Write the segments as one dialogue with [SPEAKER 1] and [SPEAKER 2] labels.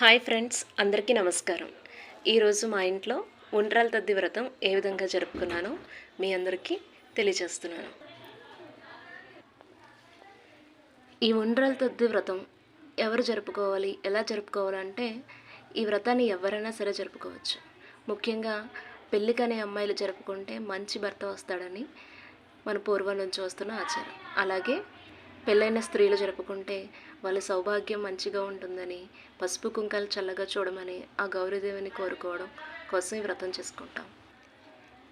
[SPEAKER 1] Hi friends అందరికీ నమస్కారం. ఈరోజు మా ఇంట్లో ఉండ్రాల తద్ది వ్రతం ఏ విధంగా జరుపుకున్నానో మీ అందరికీ తెలియజేస్తున్నాను. ఈ ఉండ్రాల తద్ది వ్రతం ఎవరు జరుపుకోవాలి ఎలా జరుపుకోవాలంటే ఈ వ్రతాన్ని ఎవరైనా సరే జరుపుకోవచ్చు. ముఖ్యంగా పెళ్ళికనే అమ్మాయిలు జరుపుకుంటే మంచి భర్త వస్తాడని మన పూర్వం నుంచి వస్తున్న ఆచారం. అలాగే పెళ్ళైన స్త్రీలు జరుపుకుంటే వాళ్ళ సౌభాగ్యం మంచిగా ఉంటుందని పసుపు కుంకాలు చల్లగా చూడమని ఆ గౌరీదేవిని కోరుకోవడం కోసం ఈ వ్రతం చేసుకుంటాం.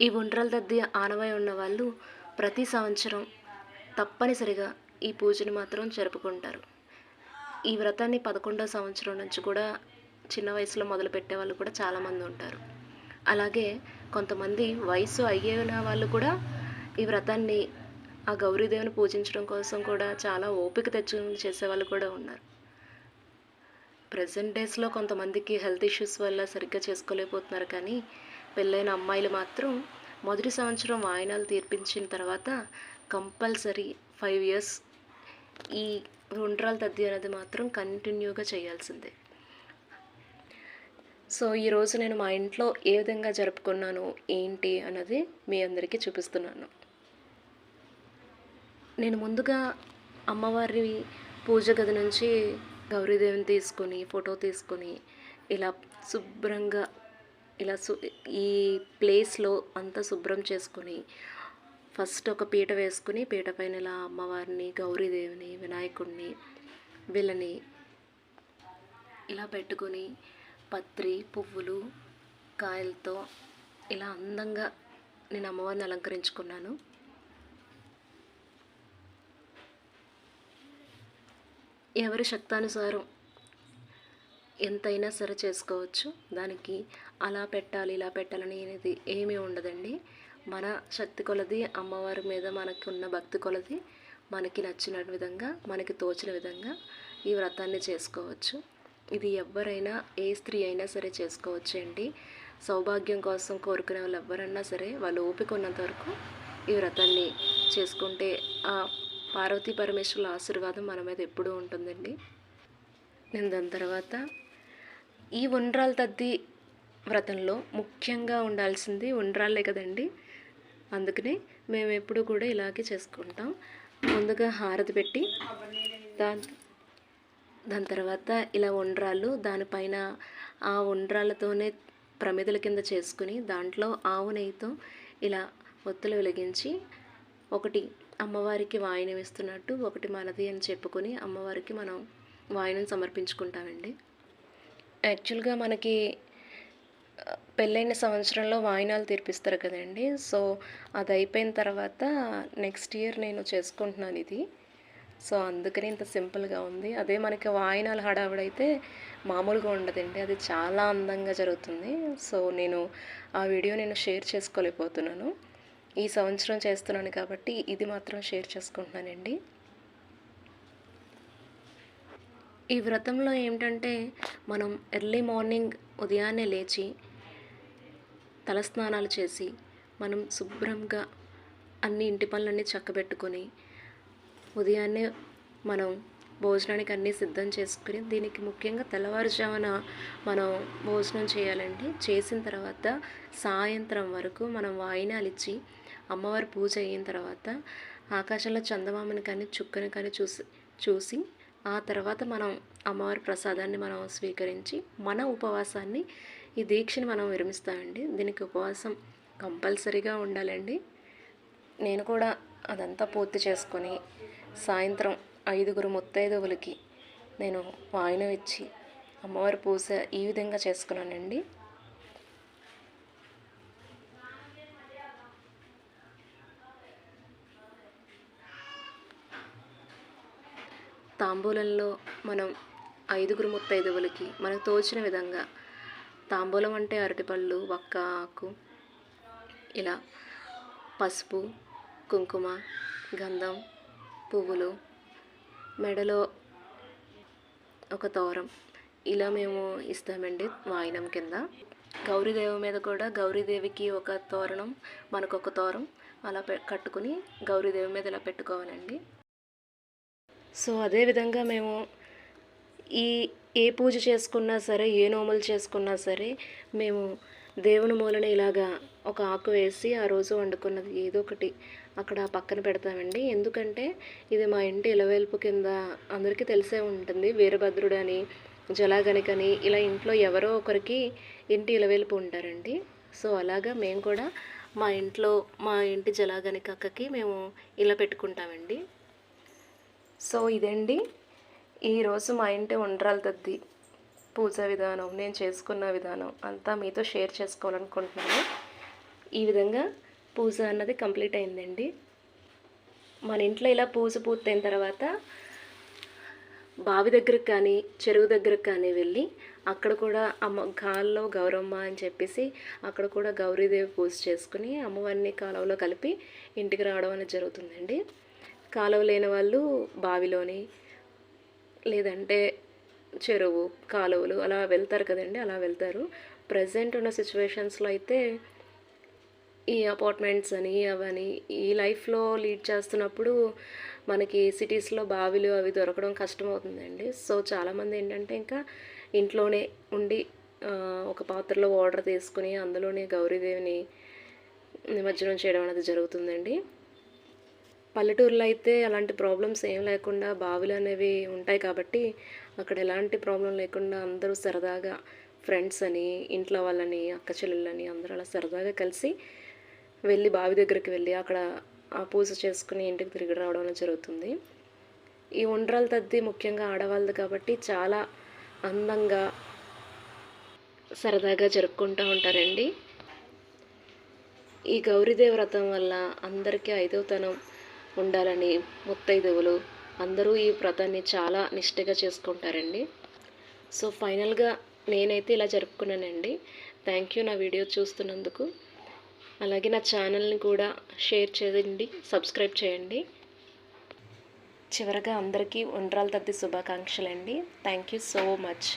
[SPEAKER 1] ఈ ఉండ్రల దద్ది ఆనవాయి ఉన్న వాళ్ళు ప్రతి సంవత్సరం తప్పనిసరిగా ఈ పూజని మాత్రం జరుపుకుంటారు. ఈ వ్రతాన్ని పదకొండో సంవత్సరం నుంచి కూడా చిన్న వయసులో మొదలు పెట్టే వాళ్ళు కూడా చాలామంది ఉంటారు. అలాగే కొంతమంది వయసు అయ్యేన వాళ్ళు కూడా ఈ వ్రతాన్ని ఆ గౌరీదేవిని పూజించడం కోసం కూడా చాలా ఓపిక తెచ్చుకుని చేసేవాళ్ళు కూడా ఉన్నారు. ప్రజెంట్ డేస్లో కొంతమందికి హెల్త్ ఇష్యూస్ వల్ల సరిగ్గా చేసుకోలేకపోతున్నారు కానీ పెళ్ళైన అమ్మాయిలు మాత్రం మొదటి సంవత్సరం వాయినాలు తీర్పించిన తర్వాత కంపల్సరీ ఫైవ్ ఇయర్స్ ఈ రుండ్రాలు తద్ది అనేది మాత్రం కంటిన్యూగా చేయాల్సిందే. సో ఈరోజు నేను మా ఇంట్లో ఏ విధంగా జరుపుకున్నాను ఏంటి అన్నది మీ అందరికీ చూపిస్తున్నాను. నేను ముందుగా అమ్మవారి పూజ గది నుంచి గౌరీదేవిని తీసుకొని ఫోటో తీసుకొని ఇలా శుభ్రంగా ఇలా సు ఈ ప్లేస్లో అంతా శుభ్రం చేసుకొని ఫస్ట్ ఒక పీట వేసుకుని పీట పైన ఇలా అమ్మవారిని గౌరీదేవిని వినాయకుడిని వీళ్ళని ఇలా పెట్టుకొని పత్రి పువ్వులు కాయలతో ఇలా అందంగా నేను అమ్మవారిని అలంకరించుకున్నాను. ఎవరి శక్తానుసారం ఎంతైనా సరే చేసుకోవచ్చు. దానికి అలా పెట్టాలి ఇలా పెట్టాలని అనేది ఏమీ ఉండదండి. మన శక్తి కొలది అమ్మవారి మీద మనకి ఉన్న భక్తి కొలది మనకి నచ్చిన విధంగా మనకి తోచిన విధంగా ఈ వ్రతాన్ని చేసుకోవచ్చు. ఇది ఎవరైనా ఏ స్త్రీ అయినా సరే చేసుకోవచ్చు అండి సౌభాగ్యం కోసం కోరుకునే వాళ్ళు ఎవరన్నా సరే వాళ్ళు ఓపిక ఉన్నంత వరకు ఈ వ్రతాన్ని చేసుకుంటే ఆ పార్వతీ పరమేశ్వరుల ఆశీర్వాదం మన మీద ఎప్పుడూ ఉంటుందండి. నేను దాని తర్వాత ఈ ఉండ్రాల తద్ది వ్రతంలో ముఖ్యంగా ఉండాల్సింది ఉండ్రాలే కదండి. అందుకనే మేము ఎప్పుడు కూడా ఇలాగే చేసుకుంటాం. ముందుగా హారతి పెట్టి దాని దాని తర్వాత ఇలా ఉండ్రాళ్ళు దానిపైన ఆ ఉండ్రాళ్ళతోనే ప్రమిదల కింద చేసుకుని దాంట్లో ఆవు నెయ్యితో ఇలా ఒత్తులు వెలిగించి ఒకటి అమ్మవారికి వాయినం ఇస్తున్నట్టు ఒకటి మనది అని చెప్పుకొని అమ్మవారికి మనం వాయినం సమర్పించుకుంటామండి. యాక్చువల్గా మనకి పెళ్ళైన సంవత్సరంలో వాయినాలు తీర్పిస్తారు కదండి. సో అది అయిపోయిన తర్వాత నెక్స్ట్ ఇయర్ నేను చేసుకుంటున్నాను ఇది. సో అందుకని ఇంత సింపుల్గా ఉంది. అదే మనకి వాయినాలు హడావుడైతే మామూలుగా ఉండదండి. అది చాలా అందంగా జరుగుతుంది. సో నేను ఆ వీడియో నేను షేర్ చేసుకోలేకపోతున్నాను. ఈ సంవత్సరం చేస్తున్నాను కాబట్టి ఇది మాత్రం షేర్ చేసుకుంటున్నానండి. ఈ వ్రతంలో ఏమిటంటే మనం ఎర్లీ మార్నింగ్ ఉదయాన్నే లేచి తలస్నానాలు చేసి మనం శుభ్రంగా అన్ని ఇంటి పనులన్నీ చక్కబెట్టుకొని ఉదయాన్నే మనం భోజనానికి అన్నీ సిద్ధం చేసుకుని దీనికి ముఖ్యంగా తెల్లవారుజామున మనం భోజనం చేయాలండి. చేసిన తర్వాత సాయంత్రం వరకు మనం వాయినాలు ఇచ్చి అమ్మవారి పూజ అయిన తర్వాత ఆకాశంలో చందమామని కానీ చుక్కని కానీ చూసి చూసి ఆ తర్వాత మనం అమ్మవారి ప్రసాదాన్ని మనం స్వీకరించి మన ఉపవాసాన్ని ఈ దీక్షని మనం విరమిస్తామండి. దీనికి ఉపవాసం కంపల్సరీగా ఉండాలండి. నేను కూడా అదంతా పూర్తి చేసుకొని సాయంత్రం ఐదుగురు ముత్తైదువులకి నేను వాయినం ఇచ్చి అమ్మవారి పూజ ఈ విధంగా చేసుకున్నానండి. తాంబూలంలో మనం ఐదుగురు ముత్తైదువులకి మనకు తోచిన విధంగా తాంబూలం అంటే అరటిపళ్ళు వక్క ఆకు ఇలా పసుపు కుంకుమ గంధం పువ్వులు మెడలో ఒక తోరం. ఇలా మేము ఇస్తామండి వాయినం కింద. గౌరీదేవి మీద కూడా గౌరీదేవికి ఒక తోరణం మనకు ఒక తోరం. అలా పె కట్టుకుని గౌరీదేవి మీద ఇలా పెట్టుకోవాలండి. సో అదేవిధంగా మేము ఈ ఏ పూజ చేసుకున్నా సరే ఏ నోములు చేసుకున్నా సరే మేము దేవుని మూలన ఇలాగా ఒక ఆకు వేసి ఆ రోజు వండుకున్నది ఏదో ఒకటి అక్కడ పక్కన పెడతామండి. ఎందుకంటే ఇది మా ఇంటి ఇలవేల్పు కింద అందరికీ తెలిసే ఉంటుంది. వీరభద్రుడు అని జలాగనికని ఇలా ఇంట్లో ఎవరో ఒకరికి ఇంటి ఇలవేల్పు ఉంటారండి. సో అలాగా మేము కూడా మా ఇంట్లో మా ఇంటి జలాగనిక అక్కకి మేము ఇలా పెట్టుకుంటామండి. సో ఇదండి. ఈరోజు మా ఇంటి ఉండ్రాల తద్ది పూజ విధానం నేను చేసుకున్న విధానం అంతా మీతో షేర్ చేసుకోవాలనుకుంటున్నాను. ఈ విధంగా పూజ అన్నది కంప్లీట్ అయిందండి. మన ఇంట్లో ఇలా పూజ పూర్తయిన తర్వాత బావి దగ్గరకు కానీ చెరువు దగ్గరకు కానీ వెళ్ళి అక్కడ కూడా అమ్మ కాల్లో గౌరమ్మ అని చెప్పేసి అక్కడ కూడా గౌరీదేవి పూజ చేసుకుని అమ్మవారిని కాలువలో కలిపి ఇంటికి రావడం అనేది జరుగుతుందండి. కాలువ లేని వాళ్ళు బావిలోని లేదంటే చెరువు కాలువలు అలా వెళ్తారు కదండి అలా వెళ్తారు. ప్రజెంట్ ఉన్న సిచ్యువేషన్స్లో అయితే ఈ అపార్ట్మెంట్స్ అని అవని ఈ లైఫ్లో లీడ్ చేస్తున్నప్పుడు మనకి సిటీస్లో బావిలు అవి దొరకడం కష్టమవుతుందండి. సో చాలామంది ఏంటంటే ఇంకా ఇంట్లోనే ఉండి ఒక పాత్రలో వాటర్ తీసుకుని అందులోనే గౌరీదేవిని నిమజ్జనం చేయడం అనేది జరుగుతుందండి. పల్లెటూరులో అయితే అలాంటి ప్రాబ్లమ్స్ ఏం లేకుండా బావిలు అనేవి ఉంటాయి కాబట్టి అక్కడ ఎలాంటి ప్రాబ్లం లేకుండా అందరూ సరదాగా ఫ్రెండ్స్ అని ఇంట్లో వాళ్ళని అక్క చెల్లెళ్ళని అందరూ అలా సరదాగా కలిసి వెళ్ళి బావి దగ్గరికి వెళ్ళి అక్కడ ఆ పూజ చేసుకుని ఇంటికి తిరిగి రావడం జరుగుతుంది. ఈ ఉండ్రాల తద్ది ముఖ్యంగా ఆడవాళ్ళది కాబట్టి చాలా అందంగా సరదాగా జరుపుకుంటూ ఉంటారండి. ఈ గౌరీదేవ్రతం వల్ల అందరికీ ఐదవతనం ఉండాలని ముత్తైదువులు అందరూ ఈ వ్రతాన్ని చాలా నిష్ఠగా చేసుకుంటారండి. సో ఫైనల్గా నేనైతే ఇలా జరుపుకున్నానండి. థ్యాంక్ యూ నా వీడియో చూస్తున్నందుకు. అలాగే నా ఛానల్ని కూడా షేర్ చేయండి సబ్స్క్రైబ్ చేయండి. చివరగా అందరికీ ఉండ్రాల తద్ది శుభాకాంక్షలు అండి థ్యాంక్ యూ సో మచ్.